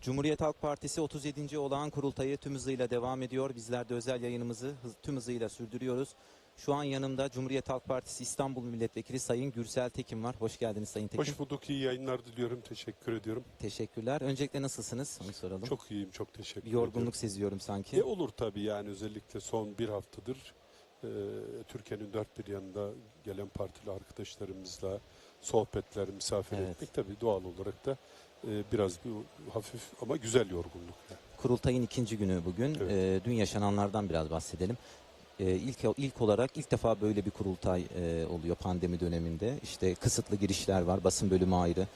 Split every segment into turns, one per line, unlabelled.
Cumhuriyet Halk Partisi 37. olağan kurultayı tüm hızıyla devam ediyor. Bizler de özel yayınımızı hız- tüm hızıyla sürdürüyoruz. Şu an yanımda Cumhuriyet Halk Partisi İstanbul Milletvekili Sayın Gürsel Tekin var. Hoş geldiniz Sayın Tekin.
Hoş bulduk, iyi yayınlar diliyorum. Teşekkür ediyorum.
Teşekkürler. Öncelikle nasılsınız? Onu soralım.
Çok iyiyim, çok teşekkür ediyorum.
yorgunluk seziyorum sanki.
E olur tabii yani özellikle son bir haftadır e, Türkiye'nin dört bir yanında gelen partili arkadaşlarımızla sohbetler, misafir
Evet.
etmek tabii doğal olarak da e, biraz bir hafif ama güzel yorgunluk. yani.
Kurultayın ikinci günü bugün.
Evet.
Ee, dün yaşananlardan biraz bahsedelim. Ee, ilk ilk olarak ilk defa böyle bir kurultay e, oluyor pandemi döneminde. İşte kısıtlı girişler var, basın bölümü ayrı,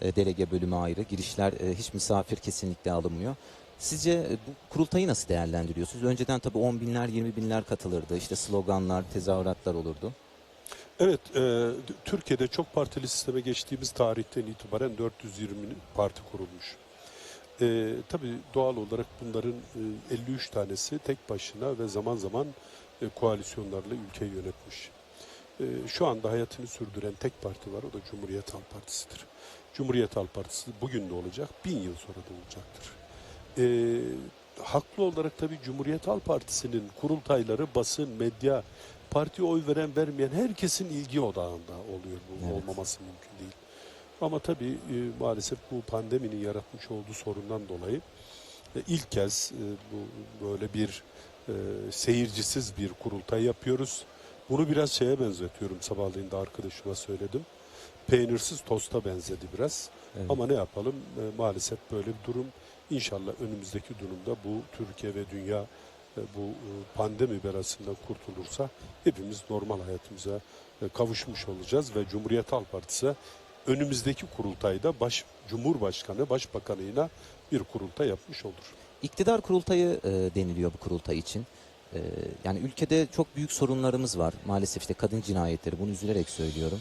e, delege bölümü ayrı. Girişler e, hiç misafir kesinlikle alınmıyor. Sizce e, bu kurultayı nasıl değerlendiriyorsunuz? Önceden tabii 10 binler, 20 binler katılırdı. İşte sloganlar, tezahüratlar olurdu.
Evet, e, Türkiye'de çok partili sisteme geçtiğimiz tarihten itibaren 420 parti kurulmuş. E, tabii doğal olarak bunların e, 53 tanesi tek başına ve zaman zaman e, koalisyonlarla ülkeyi yönetmiş. E, şu anda hayatını sürdüren tek parti var, o da Cumhuriyet Halk Partisi'dir. Cumhuriyet Halk Partisi bugün de olacak, bin yıl sonra da olacaktır. E, haklı olarak tabii Cumhuriyet Halk Partisi'nin kurultayları, basın, medya, partiye oy veren vermeyen herkesin ilgi odağında oluyor. Bu
Evet.
olmaması mümkün değil. Ama tabii e, maalesef bu pandeminin yaratmış olduğu sorundan dolayı e, ilk kez e, bu böyle bir e, seyircisiz bir kurultay yapıyoruz. Bunu biraz şeye benzetiyorum sabahleyin de arkadaşıma söyledim. Peynirsiz tosta benzedi biraz.
Evet.
Ama ne yapalım e, maalesef böyle bir durum. İnşallah önümüzdeki durumda bu Türkiye ve dünya e, bu e, pandemi belasından kurtulursa hepimiz normal hayatımıza e, kavuşmuş olacağız ve Cumhuriyet Halk Partisi önümüzdeki kurultayda baş Cumhurbaşkanı, Başbakanıyla bir kurultay yapmış olur.
İktidar kurultayı e, deniliyor bu kurultay için. E, yani ülkede çok büyük sorunlarımız var. Maalesef işte kadın cinayetleri bunu üzülerek söylüyorum.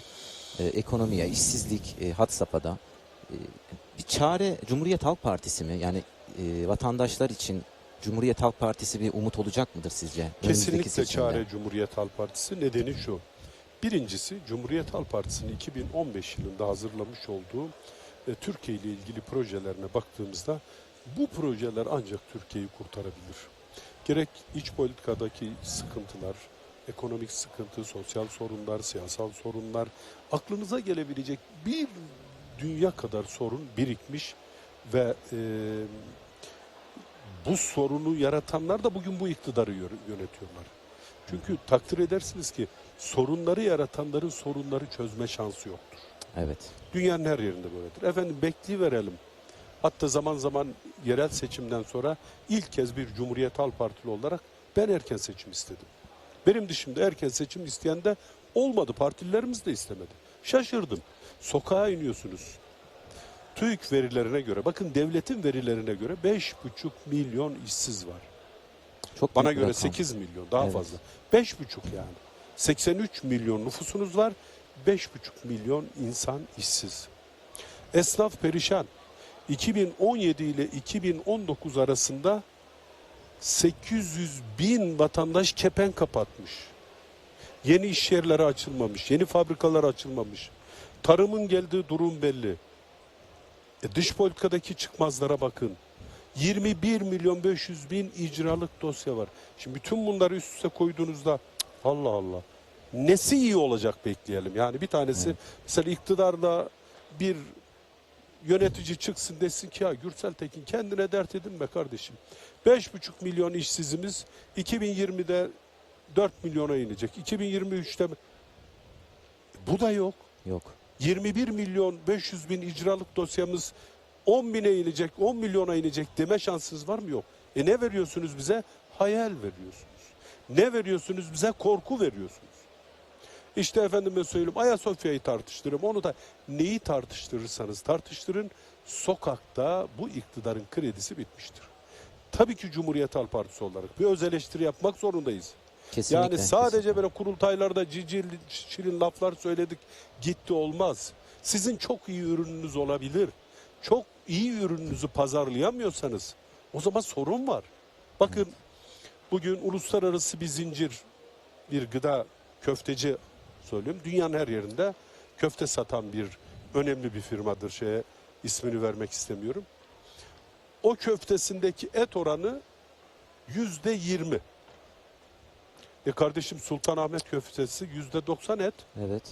E, ekonomiye, işsizlik e, had safhada. Bir çare Cumhuriyet Halk Partisi mi? Yani e, vatandaşlar için Cumhuriyet Halk Partisi bir umut olacak mıdır sizce?
Kesinlikle çare Cumhuriyet Halk Partisi. Nedeni şu. Birincisi Cumhuriyet Halk Partisi'nin 2015 yılında hazırlamış olduğu e, Türkiye ile ilgili projelerine baktığımızda bu projeler ancak Türkiye'yi kurtarabilir. Gerek iç politikadaki sıkıntılar, ekonomik sıkıntı, sosyal sorunlar, siyasal sorunlar, aklınıza gelebilecek bir dünya kadar sorun birikmiş ve e, bu sorunu yaratanlar da bugün bu iktidarı yö- yönetiyorlar. Çünkü takdir edersiniz ki sorunları yaratanların sorunları çözme şansı yoktur.
Evet.
Dünyanın her yerinde böyledir. Efendim bekleyiverelim. Hatta zaman zaman yerel seçimden sonra ilk kez bir Cumhuriyet Halk Partili olarak ben erken seçim istedim. Benim dışımda erken seçim isteyen de olmadı. Partililerimiz de istemedi. Şaşırdım. Sokağa iniyorsunuz. TÜİK verilerine göre, bakın devletin verilerine göre 5,5 milyon işsiz var.
Çok
Bana göre
rakam.
8 milyon daha
Evet.
fazla. 5,5 yani. 83 milyon nüfusunuz var. 5,5 milyon insan işsiz. Esnaf perişan. 2017 ile 2019 arasında 800 bin vatandaş kepen kapatmış. Yeni iş yerleri açılmamış, yeni fabrikalar açılmamış. Tarımın geldiği durum belli. E dış politikadaki çıkmazlara bakın. 21 milyon 500 bin icralık dosya var. Şimdi bütün bunları üst üste koyduğunuzda Allah Allah. Nesi iyi olacak bekleyelim. Yani bir tanesi mesela iktidarda bir yönetici çıksın desin ki ya Gürsel Tekin kendine dert edin be kardeşim. 5,5 milyon işsizimiz 2020'de 4 milyona inecek. 2023'te mi? Bu da yok.
Yok.
21 milyon 500 bin icralık dosyamız 10 bine inecek, 10 milyona inecek deme şansınız var mı? Yok. E ne veriyorsunuz bize? Hayal veriyorsunuz. Ne veriyorsunuz bize? Korku veriyorsunuz. İşte efendime söyleyeyim Ayasofya'yı tartıştırırım. Onu da neyi tartıştırırsanız tartıştırın. Sokakta bu iktidarın kredisi bitmiştir. Tabii ki Cumhuriyet Halk Partisi olarak bir öz eleştiri yapmak zorundayız.
Kesinlikle.
Yani sadece
kesinlikle.
böyle kurultaylarda cicil, şirin laflar söyledik gitti olmaz. Sizin çok iyi ürününüz olabilir. Çok iyi ürününüzü pazarlayamıyorsanız o zaman sorun var. Bakın bugün uluslararası bir zincir bir gıda köfteci söyleyeyim. Dünyanın her yerinde köfte satan bir önemli bir firmadır şeye ismini vermek istemiyorum. o köftesindeki et oranı yüzde yirmi. E kardeşim Sultanahmet köftesi yüzde doksan et.
Evet.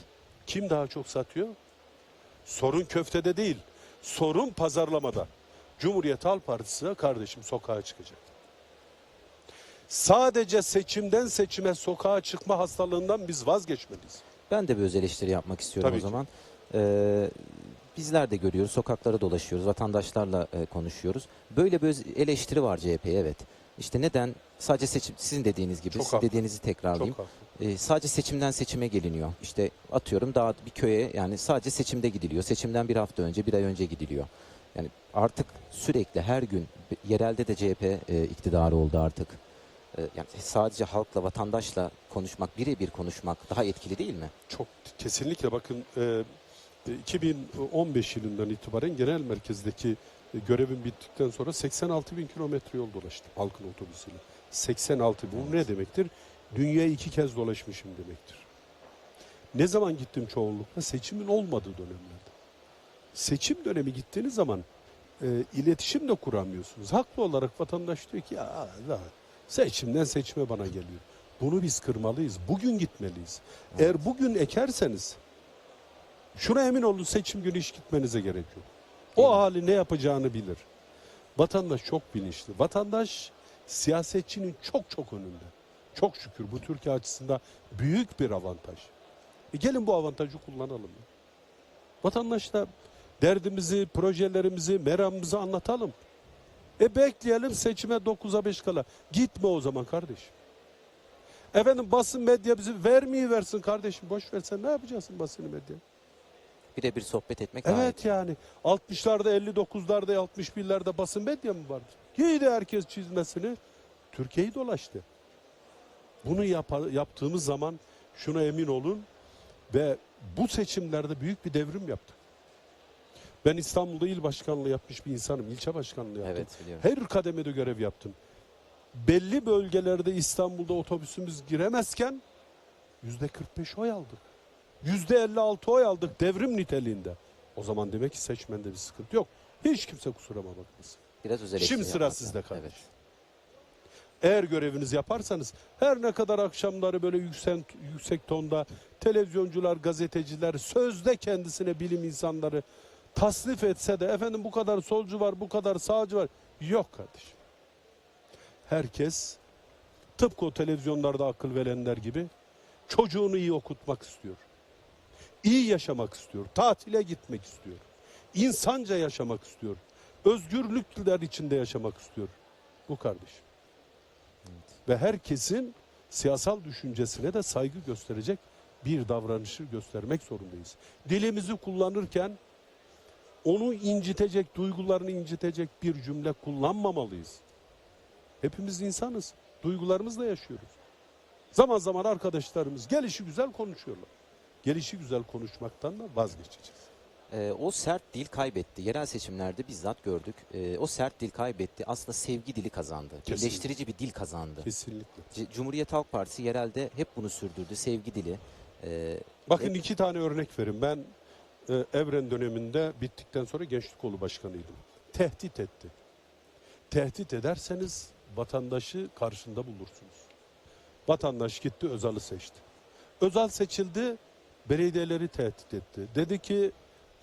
Kim daha çok satıyor? Sorun köftede değil. Sorun pazarlamada. Cumhuriyet Halk Partisi kardeşim sokağa çıkacak. Sadece seçimden seçime sokağa çıkma hastalığından biz vazgeçmeliyiz.
Ben de bir öz eleştiri yapmak istiyorum
Tabii
o
ki.
zaman. Ee, bizler de görüyoruz, sokaklara dolaşıyoruz, vatandaşlarla e, konuşuyoruz. Böyle bir öz eleştiri var CHP'ye evet. İşte neden sadece seçim, sizin dediğiniz gibi,
Çok
siz
haklı.
dediğinizi tekrarlayayım.
Çok haklı.
Ee, sadece seçimden seçime geliniyor. İşte atıyorum daha bir köye yani sadece seçimde gidiliyor. Seçimden bir hafta önce, bir ay önce gidiliyor. Yani artık sürekli her gün yerelde de CHP e, iktidarı oldu artık. E, yani sadece halkla, vatandaşla konuşmak, birebir konuşmak daha etkili değil mi?
Çok kesinlikle bakın e, 2015 yılından itibaren genel merkezdeki e, görevim bittikten sonra 86 bin kilometre yol dolaştım halkın otobüsüyle. 86 bu ne demektir? Dünyayı iki kez dolaşmışım demektir. Ne zaman gittim çoğunlukla? Seçimin olmadığı dönemlerde. Seçim dönemi gittiğiniz zaman e, iletişim de kuramıyorsunuz. Haklı olarak vatandaş diyor ki ya seçimden seçime bana geliyor. Bunu biz kırmalıyız. Bugün gitmeliyiz. Eğer bugün ekerseniz şuna emin olun seçim günü hiç gitmenize gerek yok. O
mi?
ahali ne yapacağını bilir. Vatandaş çok bilinçli. Vatandaş siyasetçinin çok çok önünde. Çok şükür bu Türkiye açısından büyük bir avantaj. E gelin bu avantajı kullanalım. Vatandaşla derdimizi, projelerimizi, meramımızı anlatalım. E bekleyelim seçime 9'a 5 kala. Gitme o zaman kardeşim. Efendim basın medya bizi vermeyi versin kardeşim. Boş versen ne yapacaksın basını medya?
Birebir sohbet etmek
Evet yani 60'larda 59'larda 61'lerde basın medya mı vardı? Giydi herkes çizmesini. Türkiye'yi dolaştı. Bunu yapa- yaptığımız zaman şuna emin olun ve bu seçimlerde büyük bir devrim yaptık. Ben İstanbul'da il başkanlığı yapmış bir insanım. ilçe başkanlığı yaptım.
Evet biliyorum.
Her kademede görev yaptım. Belli bölgelerde İstanbul'da otobüsümüz giremezken yüzde 45 oy aldık. Yüzde 56 oy aldık devrim niteliğinde. O zaman demek ki seçmende bir sıkıntı yok. Hiç kimse kusuruma bakmasın.
Biraz
Şimdi sıra sizde kardeşim. Eğer görevinizi yaparsanız her ne kadar akşamları böyle yüksek, yüksek tonda televizyoncular, gazeteciler sözde kendisine bilim insanları tasnif etse de efendim bu kadar solcu var, bu kadar sağcı var. Yok kardeşim. Herkes tıpkı o televizyonlarda akıl verenler gibi çocuğunu iyi okutmak istiyor. İyi yaşamak istiyor. Tatile gitmek istiyor. İnsanca yaşamak istiyor. Özgürlükler içinde yaşamak istiyor. Bu kardeşim. Ve herkesin siyasal düşüncesine de saygı gösterecek bir davranışı göstermek zorundayız. Dilimizi kullanırken onu incitecek, duygularını incitecek bir cümle kullanmamalıyız. Hepimiz insanız. Duygularımızla yaşıyoruz. Zaman zaman arkadaşlarımız gelişi güzel konuşuyorlar. Gelişi güzel konuşmaktan da vazgeçeceğiz.
Ee, o sert dil kaybetti. Yerel seçimlerde bizzat gördük. Ee, o sert dil kaybetti. Aslında sevgi dili kazandı.
Kesinlikle.
Birleştirici bir dil kazandı.
Kesinlikle.
C- Cumhuriyet Halk Partisi yerelde hep bunu sürdürdü. Sevgi dili. Ee,
Bakın
Hep-
iki tane örnek verin. Ben e, Evren döneminde bittikten sonra Gençlik Kolu Başkanıydım. Tehdit etti. Tehdit ederseniz vatandaşı karşında bulursunuz. Vatandaş gitti Özal'ı seçti. Özal seçildi, belediyeleri tehdit etti. Dedi ki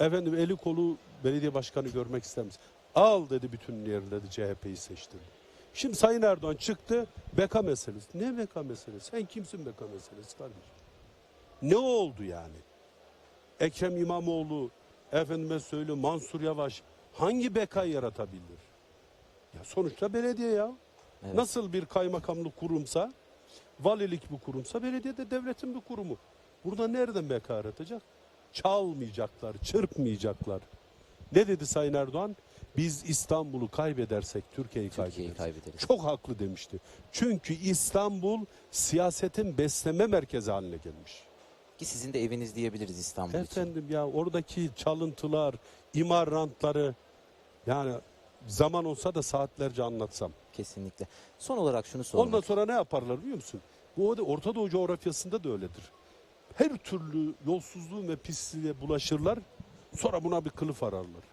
efendim eli kolu belediye başkanı görmek ister misin? Al dedi bütün yerleri CHP'yi seçtim. Şimdi Sayın Erdoğan çıktı beka meselesi. Ne beka meselesi? Sen kimsin beka meselesi kardeşim? Ne oldu yani? Ekrem İmamoğlu, efendime söyle Mansur Yavaş hangi bekayı yaratabilir? Ya sonuçta belediye ya.
Evet.
Nasıl bir kaymakamlık kurumsa, valilik bir kurumsa belediye de devletin bir kurumu. Burada nereden beka yaratacak? Çalmayacaklar, çırpmayacaklar. Ne dedi Sayın Erdoğan? Biz İstanbul'u kaybedersek Türkiye'yi
Türkiye'yi
kaybederiz.
kaybederiz.
Çok haklı demişti. Çünkü İstanbul siyasetin besleme merkezi haline gelmiş.
Ki sizin de eviniz diyebiliriz İstanbul için.
Efendim ya oradaki çalıntılar, imar rantları yani zaman olsa da saatlerce anlatsam.
Kesinlikle. Son olarak şunu sormak.
Ondan sonra ne yaparlar biliyor musun? Bu Orta Doğu coğrafyasında da öyledir. Her türlü yolsuzluğun ve pisliğe bulaşırlar. Sonra buna bir kılıf ararlar.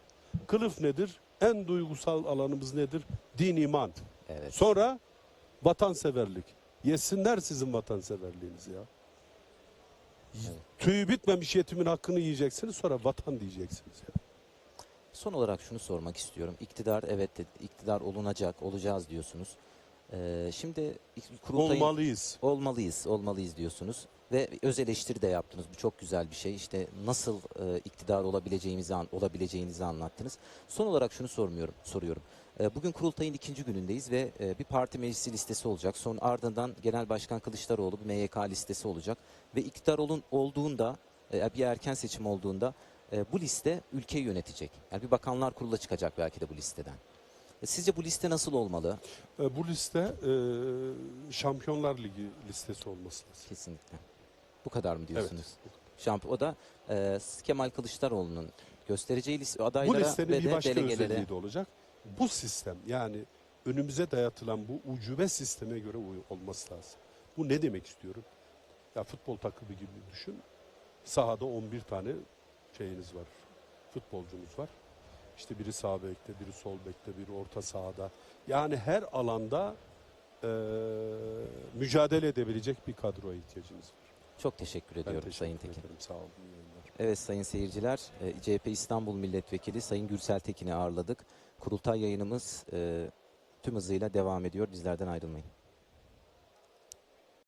Kılıf nedir? En duygusal alanımız nedir? Din, iman.
Evet.
Sonra vatanseverlik. Yesinler sizin vatanseverliğinizi ya.
Evet.
Tüyü bitmemiş yetimin hakkını yiyeceksiniz sonra vatan diyeceksiniz ya.
Son olarak şunu sormak istiyorum. İktidar evet dedi, iktidar olunacak, olacağız diyorsunuz. Ee, şimdi kurultayın
Olmalıyız.
olmalıyız, olmalıyız diyorsunuz ve öz eleştiri de yaptınız. Bu çok güzel bir şey. İşte nasıl e, iktidar olabileceğimizi an- olabileceğinizi anlattınız. Son olarak şunu sormuyorum, soruyorum. E, bugün kurultayın ikinci günündeyiz ve e, bir parti meclisi listesi olacak. Son ardından Genel Başkan Kılıçdaroğlu bir MYK listesi olacak ve iktidar olun olduğunda e, bir erken seçim olduğunda e, bu liste ülkeyi yönetecek. Yani bir bakanlar kurulu da çıkacak belki de bu listeden. E, Sizce bu liste nasıl olmalı?
E, bu liste e, Şampiyonlar Ligi listesi olması lazım.
Kesinlikle. Bu kadar mı diyorsunuz?
Evet.
Şampiyon o da e, Kemal Kılıçdaroğlu'nun göstereceği liste
Bu
adaylara
listenin
ve
bir
de
başka
delegelere
özelliği de olacak. Bu sistem yani önümüze dayatılan bu ucube sisteme göre olması lazım. Bu ne demek istiyorum? Ya futbol takımı gibi düşün. Sahada 11 tane şeyiniz var. Futbolcumuz var. İşte biri sağ bekte, biri sol bekte, biri orta sahada. Yani her alanda eee, mücadele edebilecek bir kadroya ihtiyacınız var.
Çok teşekkür
Ben
ediyorum
teşekkür
Sayın Tekin.
ederim. Sağ olun.
Evet sayın seyirciler, e, CHP İstanbul Milletvekili Sayın Gürsel Tekin'i ağırladık. Kurultay yayınımız e, tüm hızıyla devam ediyor. Bizlerden ayrılmayın.